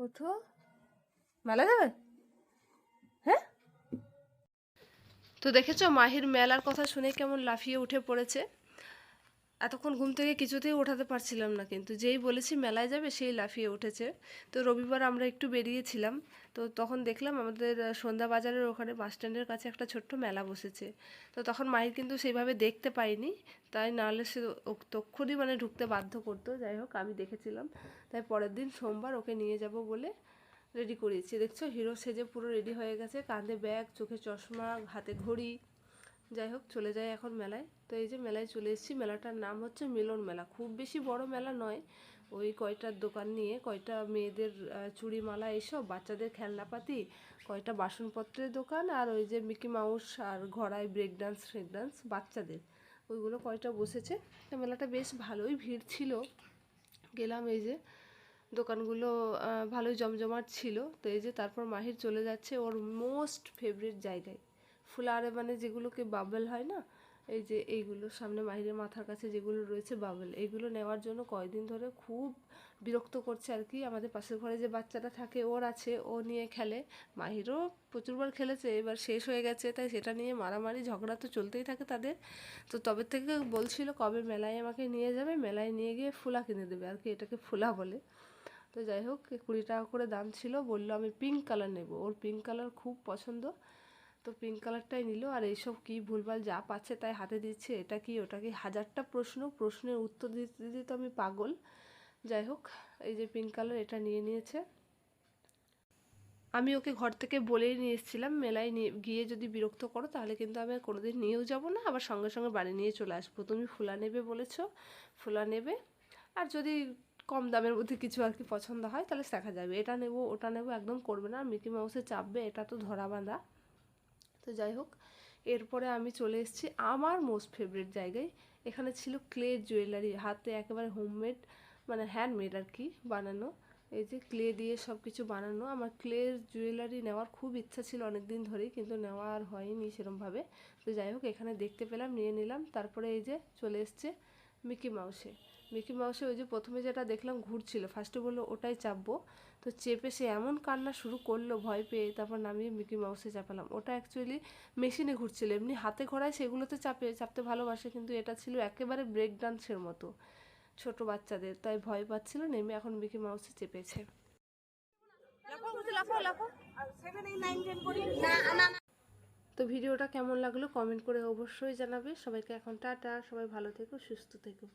ওঠো। মেলা যাবে? হ্যাঁ? তো দেখেছ মাহির মেলার কথা শুনে কেমন লাফিয়ে উঠে পড়েছে? এতক্ষণ ঘুম থেকে কিছুতেই ওঠাতে পারছিলাম না কিন্তু যেই বলেছি মেলায় যাবে সেই লাফিয়ে উঠেছে। তো রবিবার আমরা একটু বেরিয়েছিলাম। তো তখন দেখলাম আমাদের সন্ধ্যা বাজারের ওখানে বাস স্ট্যান্ডের কাছে একটা ছোট্ট মেলা বসেছে। তো তখন মাহির কিন্তু সেইভাবে দেখতে পাইনি। তাই নাহলে সে তক্ষুনি মানে ঢুকতে বাধ্য করতো। যাই হোক, আমি দেখেছিলাম। তাই পরের দিন সোমবার ওকে নিয়ে যাব বলে রেডি করিয়েছি। দেখছ, হিরো সেজে পুরো রেডি হয়ে গেছে। কাঁধে ব্যাগ, চোখে চশমা, হাতে ঘড়ি। যাই হোক চলে যায় এখন মেলায়। তো এই যে মেলায় চলে এসেছি মেলাটার নাম হচ্ছে মিলন মেলা। খুব বেশি বড় মেলা নয় ওই কয়টার দোকান নিয়ে কয়টা মেয়েদের আহ, চুড়ি মালা এইসব বাচ্চাদের খেলনাপাতি কয়টা বাসনপত্রের দোকান আর ওই যে মিকি মাউস আর ঘোড়ায় ব্রেক ডান্স ফ্রেক ডান্স বাচ্চাদের। ওইগুলো কয়টা বসেছে। তো মেলাটা বেশ ভালোই ভিড় ছিল। গেলাম এই যে দোকানগুলো ভালোই জমজমাট ছিল। তো এই যে তারপর মাহির চলে যাচ্ছে ওর মোস্ট ফেভারিট জায়গায়। ফুলারে মানে যেগুলোকে বাবল হয় না, এই যে এইগুলো সামনে মাহিরের মাথার কাছে যেগুলো রয়েছে বাবল এইগুলো নেওয়ার জন্য কয়দিন ধরে খুব বিরক্ত করছে আর কি। আমাদের পাশের ঘরে যে বাচ্চাটা থাকে, ওর আছে, ও নিয়ে খেলে। মাহিরও প্রচুরবার খেলেছে, এবার শেষ হয়ে গেছে, তাই সেটা নিয়ে মারামারি, ঝগড়া তো চলতেই থাকে তাদের। তো তবে থেকে বলছিল কবে মেলায় আমাকে নিয়ে যাবে, মেলায় নিয়ে গিয়ে ফুলা কিনে দেবে, আর কি এটাকে ফুলা বলে। তো যাই হোক, কুড়ি টাকা করে দাম ছিল, বলল আমি পিঙ্ক কালার নেব। ওর পিঙ্ক কালার খুব পছন্দ। তো পিঙ্ক কালারটাই নিল। আর এইসব কি ভুলভাল যা পাচ্ছে তাই হাতে দিচ্ছে, এটা কি ওটা কি হাজারটা প্রশ্ন? প্রশ্নের উত্তর দিতে দিতে তো আমি পাগল। যাই হোক, এই যে পিঙ্ক কালার এটা নিয়ে নিয়েছে। আমি ওকে ঘর থেকে বলেই নিয়ে এসেছিলাম, মেলায় নিয়ে গিয়ে যদি বিরক্ত করো তাহলে কিন্তু আমি আর কোনোদিন নিয়েও যাব না, আবার সঙ্গে সঙ্গে বাড়ি নিয়ে চলে আসব। তুমি ফুলা নেবে বলেছ, ফুলা নেবে। আর যদি কম দামের মধ্যে কিছু আর কি পছন্দ হয় তাহলে দেখা যাবে। এটা নেব, ওটা নেব, একদম করবে না। মিকি মাউসে চাপবে, এটা তো ধরা বাঁধা। তো যাই হোক, এরপরে আমি চলে এসেছি আমার মোস্ট ফেভারিট জায়গায়। এখানে ছিল ক্লে জুয়েলারি হাতে একেবারে হোমমেড মানে হ্যান্ডমেড আর কি বানানো। এই যে ক্লে দিয়ে সব কিছু বানানো। আমার ক্লের জুয়েলারি নেওয়ার খুব ইচ্ছা ছিল অনেক দিন ধরেই, কিন্তু নেওয়া আর হয়নি সেরমভাবে। তো যাই হোক, এখানে দেখতে পেলাম, নিয়ে নিলাম। তারপরে এই যে চলে এসছে মিকি মাউসে মিকি মাউসে ওই যে প্রথমে যেটা দেখলাম ঘুরছিল ফার্স্টে বলল ওটাই চাপবো। তো চেপে সে এমন কান্না শুরু করল ভয় পেয়ে তারপর নামিয়ে মিকি মাউসে চাপালাম। ওটা অ্যাকচুয়ালি মেশিনে ঘুরছিল এমনি হাতে ঘোড়ায় সেগুলোতে চাপে চাপতে ভালোবাসে কিন্তু এটা ছিল একেবারে ব্রেক ডান্সের মতো ছোট বাচ্চাদের তাই ভয় পাচ্ছিল নেমে এখন মিকি মাউসে চেপেছে। তো ভিডিওটা কেমন লাগল কমেন্ট করে অবশ্যই জানাবে। সবাইকে এখন টাটা সবাই ভালো থেকো সুস্থ থেকো।